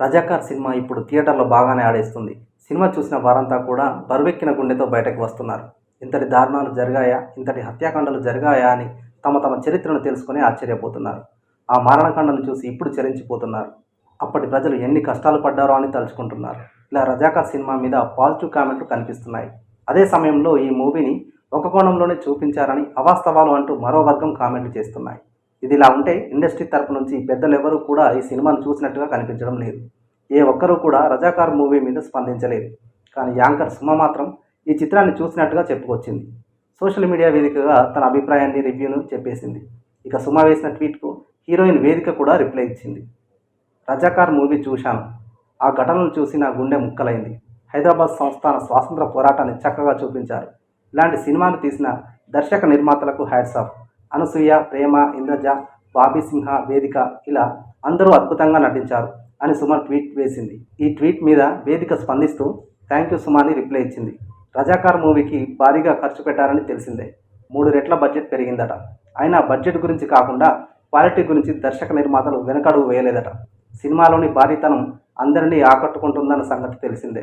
Razakar cinema ఇప్పుడు థియేటర్లో బాగానే ఆడేస్తుంది. సినిమా చూసిన వారంతా కూడా బరువెక్కిన గుండెతో బయటకు వస్తున్నారు. ఇంతటి దారుణాలు జరిగాయా? ఇంతటి హత్యాకాండలు జరిగాయా అని తమ తమ చరిత్రను తెలుసుకుని ఆశ్చర్యపోతున్నారు. ఆ మారణకాండను చూసి ఇప్పుడు చరించిపోతున్నారు. అప్పటి ప్రజలు ఎన్ని కష్టాలు పడ్డారో అని తలుచుకుంటున్నారు. ఇలా రజాకార్ సినిమా మీద పాజిటివ్ కామెంట్లు కనిపిస్తున్నాయి. అదే సమయంలో ఈ మూవీని ఒక కోణంలోనే చూపించారని అవాస్తవాలు అంటూ మరో వర్గం కామెంట్లు చేస్తున్నాయి. ఇది ఇలా ఉంటే ఇండస్ట్రీ తరపు నుంచి పెద్దలు ఎవరూ కూడా ఈ సినిమాను చూసినట్టుగా కనిపించడం లేదు. ఏ ఒక్కరూ కూడా రజాకార్ మూవీ మీద స్పందించలేదు. కానీ యాంకర్ సుమ మాత్రం ఈ చిత్రాన్ని చూసినట్టుగా చెప్పుకొచ్చింది. సోషల్ మీడియా వేదికగా తన అభిప్రాయాన్ని రివ్యూను చెప్పేసింది. ఇక సుమ వేసిన ట్వీట్కు హీరోయిన్ వేదిక కూడా రిప్లై ఇచ్చింది. రజాకార్ మూవీ చూశాను. ఆ ఘటనలు చూసి నా గుండె ముక్కలైంది. హైదరాబాద్ సంస్థాన స్వాతంత్ర పోరాటాన్ని చక్కగా చూపించారు. ఇలాంటి సినిమాను తీసిన దర్శక నిర్మాతలకు హ్యాట్స్ ఆఫ్. అనసూయ ప్రేమ ఇంద్రజ బాబీ సింహ వేదిక ఇలా అందరూ అద్భుతంగా నటించారు అని సుమ ట్వీట్ వేసింది. ఈ ట్వీట్ మీద వేదిక స్పందిస్తూ థ్యాంక్ యూ సుమాని రిప్లై ఇచ్చింది. రజాకార్ మూవీకి భారీగా ఖర్చు పెట్టారని తెలిసిందే. మూడు రెట్ల బడ్జెట్ పెరిగిందట. అయినా బడ్జెట్ గురించి కాకుండా క్వాలిటీ గురించి దర్శక నిర్మాతలు వెనకడుగు వేయలేదట. సినిమాలోని భారీతనం అందరినీ ఆకట్టుకుంటుందన్న సంగతి తెలిసిందే.